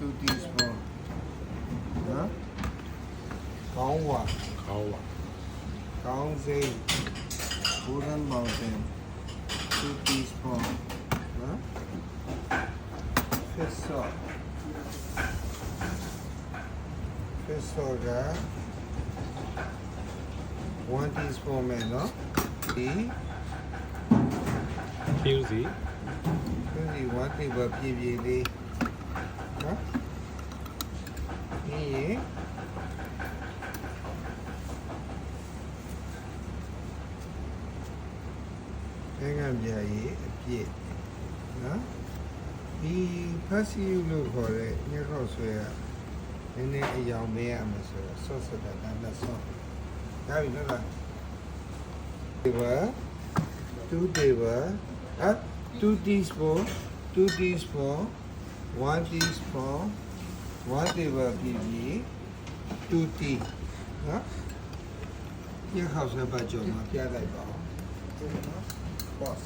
2 teaspoon နော်ကောင်းဝါခေါင်းပါကောင်းစိမ်း golden mountain 2 teaspoon နော် fish salt fish salt က1 teaspoon မယ်နော်ဒီဖြူစီဒီ1 table ပြည့်ပြည့်လေးနော်ဒီရေနိုင်ငံပြာကြီးအပြည့်နော်ဒီဖက်စီယူလို့ခေါ်တဲ့ညခောက်ဆွဲကနည်းနည်းအယောင်မဲရမှာဆိုတော့ဆော့ဆော့တာတန်းတဆော့ဒါပြီနော်လား table 2 table ဟာ2 teaspoon 2 teaspoon 1 teaspoon 1 table ပြည့်ပြည့်2 tea နော်ညခောက်ဆွဲပတ်ကြောမှာပြလိုက်ပါဦးနော် boss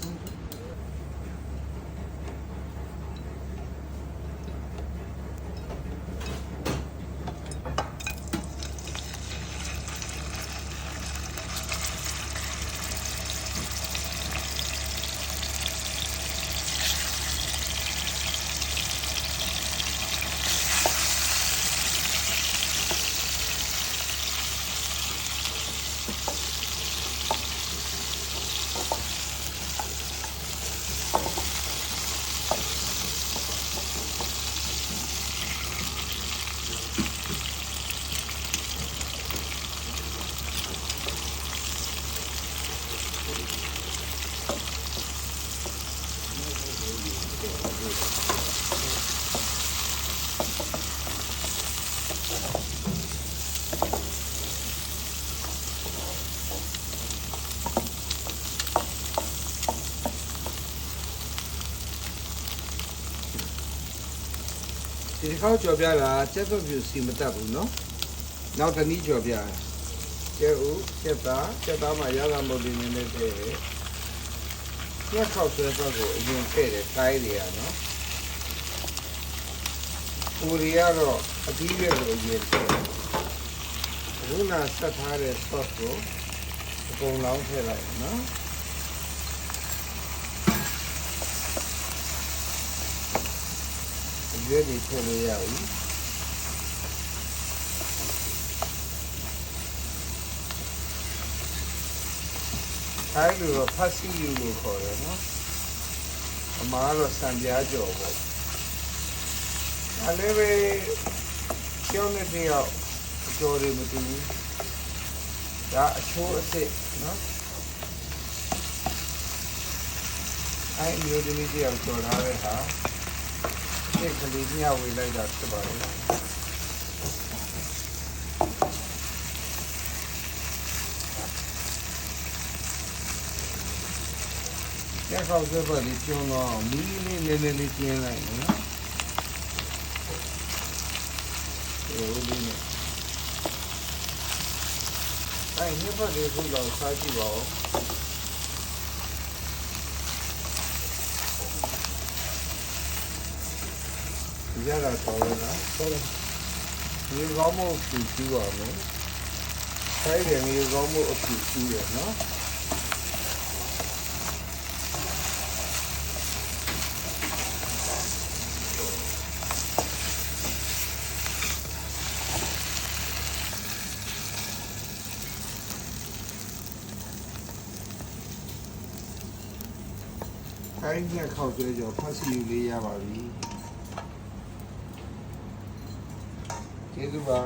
ဒီတစ်ခေါက်ကြော်ပြတာကျက်သွပြူစီမတက်ဘူးနော်နောက်တစ်နည်းကြော်ပြတာကျက်ဦးကျက်သားကျက်သားမှာရတာမဟုတ်ဘူးနည်းနည်းတဲ့ကျက်ခေါက်ဆွဲဘက်ကိုအရင်ထည့်တယ်တိုင်းတွေရနော်ပူရီကတော့အပြီးရဲ့လိုအရင်ထည့်ခုနဆက်ထားတဲ့ sauce ကိုအကုန်လုံးထည့်လိုက်နော် ရွက်တွေထည့်လို့ရပြီအဲလိုတော့ဖတ်စီယူလို့ခေါ်တယ်နော်အမှားတော့စံပြားကြော်ပေါ့ဒါလည်းပဲကျောင်းနဲ့တယောက်အကျော်တွေမတူဘူးဒါအချိုးအစ်စ်နော်အဲ့ဒီလိုဒီလိုကြော်ထားတဲ့ဟာ စိတ်ကလေးမျှဝေလိုက်တာဖြစ်ပါလေ။ရက်ခေါက်စက်ပါလေးကျွန်းတော့မီးလေးလေးလေးလေးကျင်းလိုက်နော်။ဒီလိုလေးနဲ့။အဲညဘက်လေးခုတော့စားကြည့်ပါဦး။ ရတာတော်ရလား။တော်တယ်။ဒီကောင်းမှုဖြူဖြူပါမယ်။ဆိုင်တယ်ဒီကောင်းမှုအဖြူဖြူရနော်။ခိုင်းညက်ခောက်ကျွဲကြောဖတ်စီယူလေးရပါပြီ ကျေးဇူးပါ